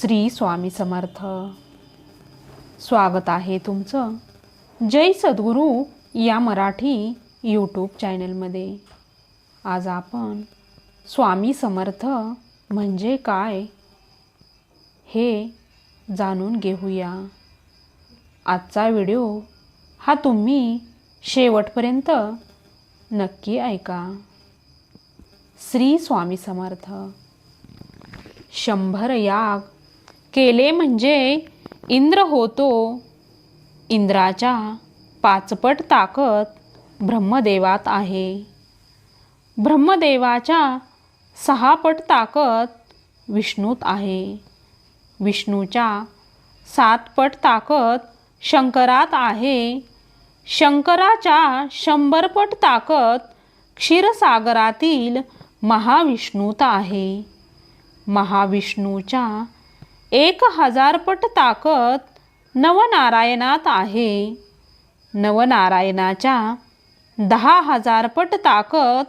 श्री स्वामी समर्थ. स्वागत आहे तुमचं. जय सद्गुरू या मराठी यूट्यूब चॅनलमध्ये आज आपण स्वामी समर्थ म्हणजे काय हे जाणून घेऊया. आजचा व्हिडिओ हा तुम्ही शेवटपर्यंत नक्की ऐका. श्री स्वामी समर्थ. शंभर याग केले म्हणजे इंद्र होतो इंद्राच्या पाचपट ताकद ब्रह्मदेवात आहे. ब्रह्मदेवाच्या सहापट ताकद विष्णूत आहे. विष्णूच्या सातपट ताकद शंकरात आहे. शंकराच्या शंभरपट ताकद क्षीरसागरातील महाविष्णूत आहे. महाविष्णूच्या एक हजारपट ताकद नवनारायणात आहे. नवनारायणाच्या दहा हजारपट ताकद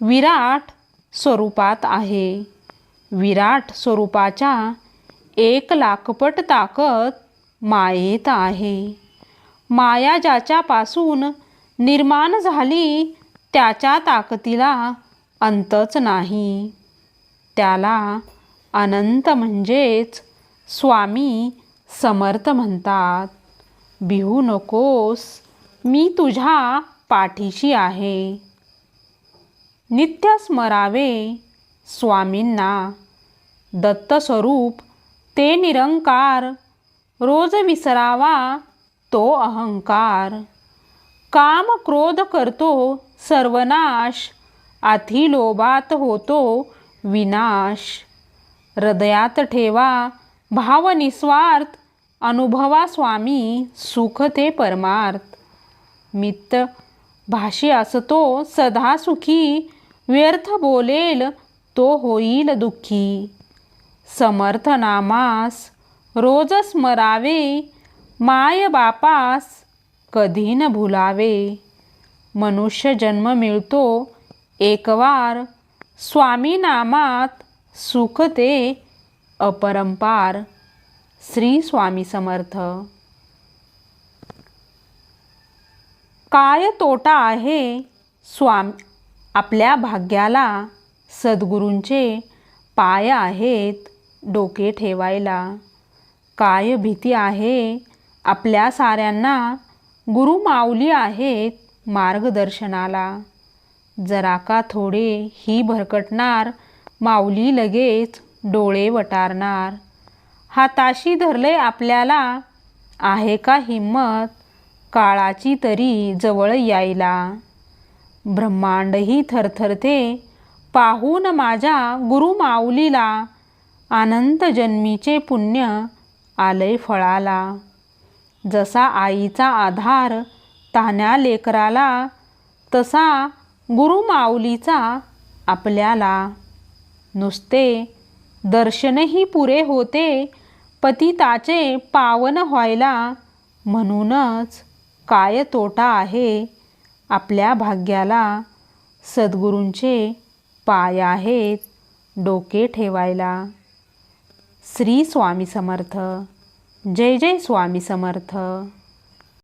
विराट स्वरूपात आहे. विराट स्वरूपाच्या एक लाखपट ताकद मायेत आहे. माया ज्याच्यापासून निर्माण झाली त्याच्या ताकदीला अंतच नाही. त्याला अनंत म्हणजेच स्वामी समर्थ म्हणतात. बिहू नकोस मी तुझ्या पाठीशी आहे. नित्य स्मरावे स्वामींना. दत्तस्वरूप ते निरंकार. रोज विसरावा तो अहंकार. काम क्रोध करतो सर्वनाश. अथिलोभात होतो विनाश. हृदयात ठेवा. भाव निस्वार्थ. अनुभवा स्वामी सुख ते परमार्थ. मित्त भाषी असतो सदा सुखी. व्यर्थ बोलेल तो होईल दुःखी. समर्थ नामास. रोज स्मरावे. माय बापास कधी न भुलावे. मनुष्य जन्म मिळतो एकवार स्वामी नामात सुख ते अपरंपार श्री स्वामी समर्थ. काय तोटा आहे स्वाम आपल्या भाग्याला? सद्गुरूंचे पाय आहेत डोके ठेवायला. काय भीती आहे आपल्या साऱ्यांना? गुरु माऊली आहेत मार्गदर्शनाला. जरा का थोडे ही भरकटणार माऊली लगेच डोळे वटारणार. हाताशी धरले आपल्याला आहे का हिंमत? काळाची तरी जवळ यायला. ब्रह्मांडही थरथरते पाहून माझ्या गुरु माऊलीला अनंत जन्मीचे पुण्य आलय फळाला. जसा आईचा आधार तान्या लेकराला तसा गुरु माऊलीचा आपल्याला. नुसते दर्शनही पुरे होते पतिताचे पावन व्हायला म्हणूनच काय तोटा आहे आपल्या भाग्याला? सद्गुरूंचे पाय आहेत डोके ठेवायला. श्री स्वामी समर्थ. जय जय स्वामी समर्थ.